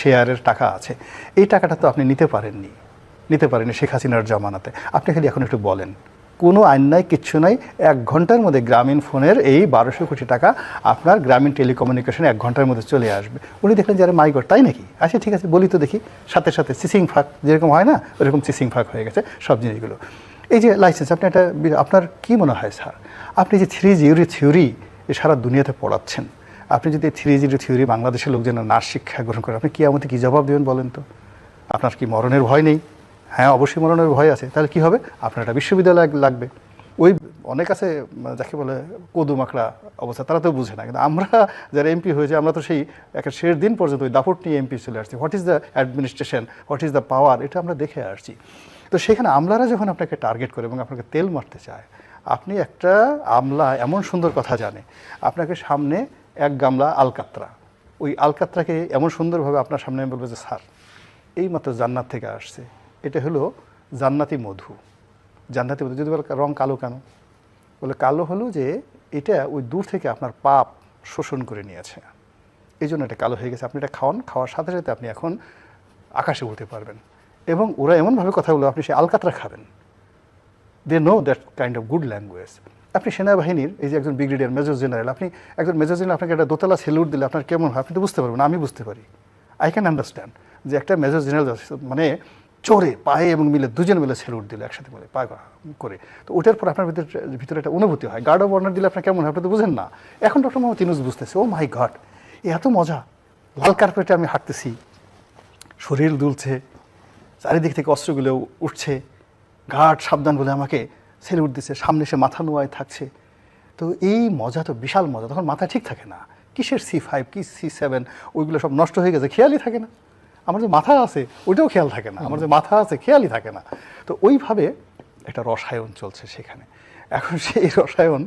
শেয়ারের টাকা আছে। এই টাকাটা তো আপনি নিতে পারেননি। নিতে পারেননি শেখ হাসিনার জমানাতে। আপনি খালি এখন একটু বলেন, কোনো আইন নাই, কিচ্ছু নাই, এক ঘণ্টার মধ্যে গ্রামীণ ফোনের এই বারোশো কোটি টাকা আপনার গ্রামীণ টেলিকমিউনিকেশনে এক ঘণ্টার মধ্যে চলে আসবে। উনি দেখলেন যে, আরে মাই গড, তাই নাকি? আচ্ছা ঠিক আছে, বলি তো দেখি। সাথে সাথে সিসিং ফাঁক, যেরকম হয় না, ওরকম সিসিং ফাঁক হয়ে গেছে, সব জিনিসগুলো। এই যে লাইসেন্স আপনি একটা আপনার কী মনে হয়, স্যার? আপনি যে থ্রি জিরো থিওরি সারা দুনিয়াতে পড়াচ্ছেন আপনি যদি থ্রি জিরো থিওরি বাংলাদেশের লোকজন না শিক্ষা গ্রহণ করে, আপনি কি আমাদের কি জবাব দেবেন বলেন তো? আপনার কি মরণের ভয় নেই? হ্যাঁ অবশ্যই মরণের ভয় আছে। তাহলে কি হবে? আপনার একটা বিশ্ববিদ্যালয় লাগবে। ওই অনেক আছে মানে যাকে বলে কদু মাকড়া অবস্থা, তারা তো বুঝে না। কিন্তু আমরা যারা এমপি হয়েছে, আমরা তো সেই একটা শেষ দিন পর্যন্ত ওই দাপট নিয়ে এমপি চলে আসছি। What is the administration what is the power এটা আমরা দেখে আসছি। তো সেখানে আমলারা যখন আপনাকে টার্গেট করে এবং আপনাকে তেল মারতে চায়, আপনি একটা আমলা এমন সুন্দর কথা জানে, আপনাকে সামনে এক গামলা আলকাত্রা। ওই আলকাত্রাকে এমন সুন্দরভাবে আপনার সামনে আমি বলবে যে, স্যার এই মাত্র জান্নাত থেকে আসছে। এটা হলো জান্নাতি মধু। জান্নাতি মধু, যদি বলে রং কালো কেন? বলে কালো হলো যে, এটা ওই দূর থেকে আপনার পাপ শোষণ করে নিয়েছে। এই জন্য এটা কালো হয়ে গেছে। আপনি এটা খাওয়ান, খাওয়ার সাথে সাথে আপনি এখন আকাশে উঠতে পারবেন। এবং ওরা এমনভাবে কথা বলো আপনি সে আলকাতরা খাবেন। They know that kind of good language আপনি সেনাবাহিনীর এই যে একজন ব্রিগেডিয়ার মেজর জেনারেল, আপনি একজন মেজর জেনারেল আপনাকে একটা দোতলা সেলুট দিলে আপনার কেমন হয়? আপনি তো বুঝতে পারবেন, আমি বুঝতে পারি। আই ক্যান আন্ডারস্ট্যান্ড যে একটা মেজর জেনারেল মানে চোরে পায়ে এবং মিলে দুজন মিলে সেলুট দিল, একসাথে মিলে পায়ে করে। তো ওটার পর আপনার ভিতরে ভিতরে একটা অনুভূতি হয়। গার্ড অফ অনার দিলে আপনার কেমন হয়? আপনি তো বুঝেন না। এখন ডক্টর মোহাম্মদ তিনুস বুঝতেছে ও মাই গড এত মজা। লাল কার্পেটে আমি হাঁটতেছি, শরীর দুলছে, চারিদিক থেকে অস্ত্রগুলো উঠছে ঘাট সাবধান বলে আমাকে সেলুট দিচ্ছে সামনে সে মাথা নোয়ায় থাকছে। তো এই মজা তো বিশাল মজা, তখন মাথা ঠিক থাকে না। কিসের সি ফাইভ কি সি সেভেন ওইগুলো সব নষ্ট হয়ে গেছে, খেয়ালই থাকে না। আমার যে মাথা আছে, ওইটাও খেয়াল থাকে না। আমার যে মাথা আছে, খেয়ালই থাকে না। তো ওইভাবে একটা রসায়ন চলছে সেখানে। এখন সেই রসায়ন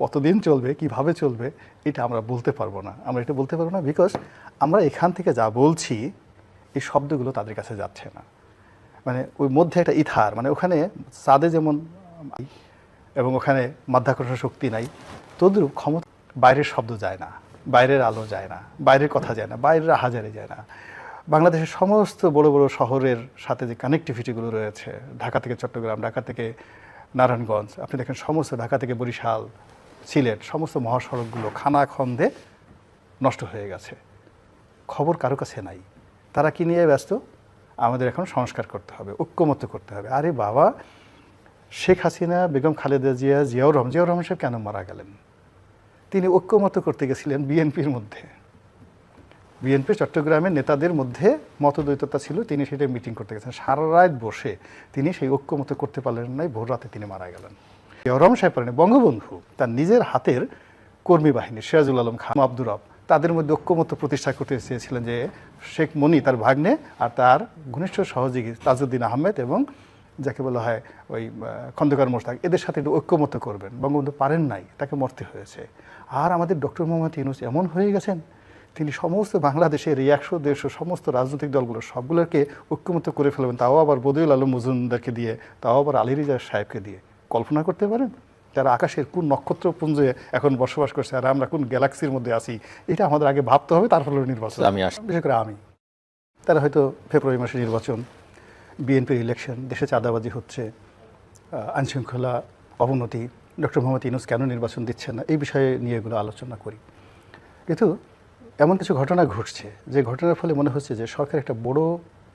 কতদিন চলবে, কীভাবে চলবে, এটা আমরা বলতে পারব না। আমরা এটা বলতে পারব না বিকজ আমরা এখান থেকে যা বলছি, এই শব্দগুলো তাদের কাছে যাচ্ছে না। মানে ওই মধ্যে একটা ইথার মানে ওখানে চাঁদে যেমন এবং ওখানে মাধ্যাকর্ষণ শক্তি নাই। তদ্রূপ ক্ষমতা বাইরের শব্দ যায় না, বাইরের আলো যায় না, বাইরের কথা যায় না, বাইরের হাজারে যায় না। বাংলাদেশের সমস্ত বড় বড় শহরের সাথে যে কানেক্টিভিটিগুলো রয়েছে, ঢাকা থেকে চট্টগ্রাম, ঢাকা থেকে নারায়ণগঞ্জ, আপনি দেখেন সমস্ত ঢাকা থেকে বরিশাল, সিলেট, সমস্ত মহাসড়কগুলো খানাখন্দে নষ্ট হয়ে গেছে। খবর কারও কাছে নাই। তারা কি নিয়ে ব্যস্ত? আমাদের এখন সংস্কার করতে হবে, ঐক্যমত্য করতে হবে। আরে বাবা শেখ হাসিনা, বেগম খালেদা জিয়া, জিয়াউর রহমান জিয়াউর রহমান সাহেব কেন মারা গেলেন? তিনি ঐক্যমত্য করতে গেছিলেন বিএনপির মধ্যে। বিএনপি চট্টগ্রামের নেতাদের মধ্যে মতদ্বৈততা ছিল, তিনি সেটা মিটিং করতে গেছেন। সারা রাত বসে তিনি সেই ঐক্যমত করতে পারলেন নাই, ভোর রাতে তিনি মারা গেলেন। জিয়াউর রহমান সাহেব পারেন বঙ্গবন্ধু তার নিজের হাতের কর্মী বাহিনী, সিরাজুল আলম খান, আব্দুর রব, তাদের মধ্যে ঐক্যমত প্রতিষ্ঠা করতে চেয়েছিলেন যে শেখ মনি তার ভাগ্নে আর তার ঘনিষ্ঠ সহযোগী তাজউদ্দিন আহমেদ এবং যাকে বলা হয় ওই খন্দকার মোশতাক এদের সাথে একটু ঐক্যমত করবেন। বঙ্গবন্ধু পারেন নাই তাকে মরতে হয়েছে। আর আমাদের ডক্টর মোহাম্মদ ইউনুস এমন হয়ে গেছেন তিনি সমস্ত বাংলাদেশের এই একশো দেড়শো সমস্ত রাজনৈতিক দলগুলো সবগুলোকে ঐক্যমত করে ফেলবেন তাও আবার বদিউল আলম মজুমদারকে দিয়ে তাও আবার আলী রিজা সাহেবকে দিয়ে। কল্পনা করতে পারেন? যারা আকাশের কোন নক্ষত্রপুঞ্জে এখন বসবাস করছে আর আমরা কোন গ্যালাক্সির মধ্যে আছি এটা আমাদের আগে ভাবতে হবে তারপর নির্বাচন। আমি আস- বিশেষ করে আমি। তারা হয়তো ফেব্রুয়ারি মাসে নির্বাচন বিএনপির ইলেকশন দেশে চাঁদাবাজি হচ্ছে আইনশৃঙ্খলা অবনতি, ডক্টর মোহাম্মদ ইনুস কেন নির্বাচন দিচ্ছে না? এই বিষয়ে নিয়ে এগুলো আলোচনা করি। কিন্তু এমন কিছু ঘটনা ঘটছে, যে ঘটনার ফলে মনে হচ্ছে যে সরকার একটা বড়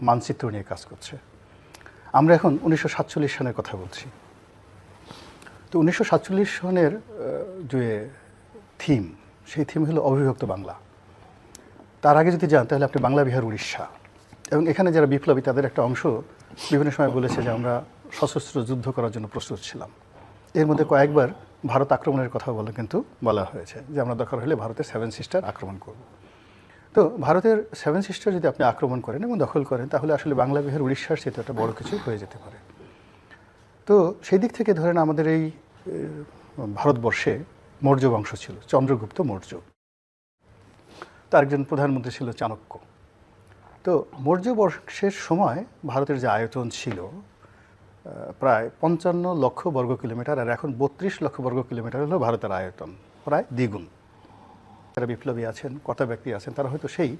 মানচিত্র নিয়ে কাজ করছে। আমরা এখন উনিশশো সাতচল্লিশ সনের কথা বলছি। তো উনিশশো সাতচল্লিশ সনের যে থিম, সেই থিম হলো অবিভক্ত বাংলা। তার আগে যদি যান, তাহলে আপনি বাংলা, বিহার, উড়িষ্যা। এবং এখানে যারা বিপ্লবী, তাদের একটা অংশ বিভিন্ন সময় বলেছে যে আমরা সশস্ত্র যুদ্ধ করার জন্য প্রস্তুত ছিলাম। এর মধ্যে কয়েকবার ভারত আক্রমণের কথা বলে কিন্তু বলা হয়েছে যে আমরা দরকার হলে ভারতের সেভেন সিস্টার আক্রমণ করব। তো ভারতের সেভেন সিস্টার যদি আপনি আক্রমণ করেন এবং দখল করেন, তাহলে আসলে বাংলা বিহার উড়িষ্যার সেটা একটা বড় কিছু হয়ে যেতে পারে। তো সেই দিক থেকে ধরেন আমাদের এই ভারতবর্ষে মৌর্য বংশ ছিল, চন্দ্রগুপ্ত মৌর্য। তার একজন প্রধানমন্ত্রী ছিল চাণক্য। তো মৌর্য বর্ষের সময় ভারতের যে আয়তন ছিল প্রায় পঞ্চান্ন লক্ষ বর্গ কিলোমিটার আর এখন বত্রিশ লক্ষ বর্গ কিলোমিটার হলো ভারতের আয়তন, প্রায় দ্বিগুণ। যারা বিপ্লবী আছেন, কর্তা ব্যক্তি আছেন, তারা হয়তো সেই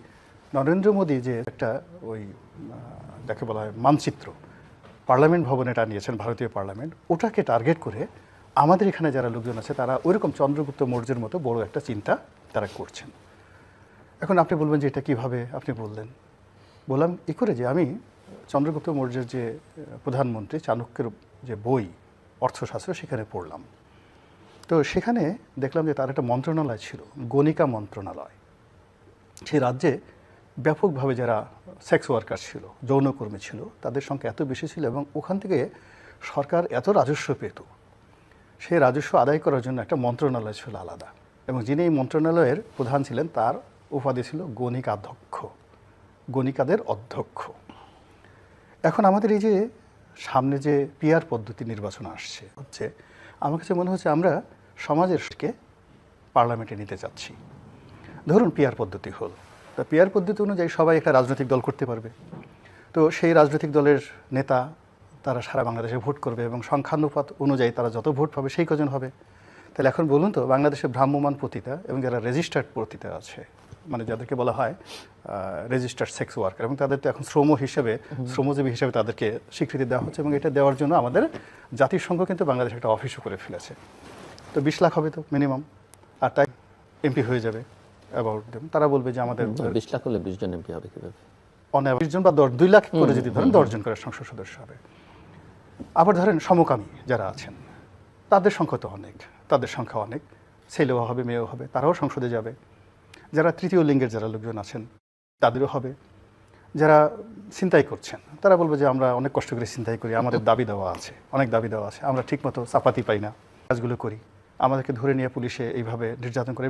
নরেন্দ্র মোদী যে একটা ওই যাকে বলা হয় মানচিত্র পার্লামেন্ট ভবনে টানিয়েছেন, ভারতীয় পার্লামেন্ট, ওটাকে টার্গেট করে আমাদের এখানে যারা লোকজন আছে, তারা ওইরকম চন্দ্রগুপ্ত মৌর্যের মতো বড় একটা চিন্তা তারা করছেন। এখন আপনি বলবেন যে এটা কীভাবে? আপনি বললেন বললাম, এ করে যে আমি চন্দ্রগুপ্ত মৌর্যের যে প্রধানমন্ত্রী চাণক্যের যে বই, অর্থশাস্ত্র, সেখানে পড়লাম। তো সেখানে দেখলাম যে তার একটা মন্ত্রণালয় ছিল, গণিকা মন্ত্রণালয়। সেই রাজ্যে ব্যাপকভাবে যারা সেক্স ওয়ার্কার ছিল, যৌনকর্মী ছিল, তাদের সংখ্যা এত বেশি ছিল এবং ওখান থেকে সরকার এত রাজস্ব পেত। সেই রাজস্ব আদায় করার জন্য একটা মন্ত্রণালয় ছিল আলাদা এবং যিনি এই মন্ত্রণালয়ের প্রধান ছিলেন, তার উপাধি ছিল গণিকাধ্যক্ষ। গণিকাদের অধ্যক্ষ। এখন আমাদের এই যে সামনে যে পিয়ার পদ্ধতি নির্বাচন আসছে, হচ্ছে আমার কাছে মনে হচ্ছে আমরা সমাজেরকে পার্লামেন্টে নিতে চাচ্ছি। ধরুন পিয়ার পদ্ধতি হল। তা পিয়ার পদ্ধতি অনুযায়ী সবাই একটা রাজনৈতিক দল করতে পারবে। তো সেই রাজনৈতিক দলের নেতা তারা সারা বাংলাদেশে ভোট করবে এবং সংখ্যানুপাত অনুযায়ী তারা যত ভোট পাবে সেই কজন হবে। তাহলে এখন বলুন তো, বাংলাদেশে ভ্রাম্যমান পতিতা এবং যারা রেজিস্টার্ড পতিতা আছে মানে যাদেরকে বলা হয় রেজিস্টার্ড সেক্স ওয়ার্কার এবং তাদের তো এখন শ্রম হিসেবে শ্রমজীবী হিসেবে তাদেরকে স্বীকৃতি দেওয়া হচ্ছে এবং এটা দেওয়ার জন্য আমাদের জাতিসংঘ কিন্তু বাংলাদেশ একটা অফিসও করে ফেলেছে। তো বিশ লাখ হবে তো মিনিমাম আর তাই এমপি হয়ে যাবে অ্যাবাউট তারা বলবে যে আমাদের বিশ লাখ হলে বিশ জন এমপি হবে কীভাবে? অন বিশ জন বা দশ দুই লাখ করে যদি ধরেন দশজন করে সংসদ সদস্য হবে। আবার ধরেন সমকামী যারা আছেন তাদের সংখ্যা তো অনেক তাদের সংখ্যা অনেক। ছেলেও হবে মেয়েও হবে তারাও সংসদে যাবে। যারা তৃতীয় লিঙ্গের যারা লোকজন আছেন, তাদেরও হবে। যারা চিন্তাই করছেন, তারা বলবে যে আমরা অনেক কষ্ট করে চিন্তাই করি, আমাদের দাবি দেওয়া আছে, অনেক দাবি দেওয়া আছে, আমরা ঠিকমতো চাপাতি পাই না, কাজগুলো করি। আমাদেরকে ধরে নিয়ে পুলিশে এইভাবে নির্যাতন করে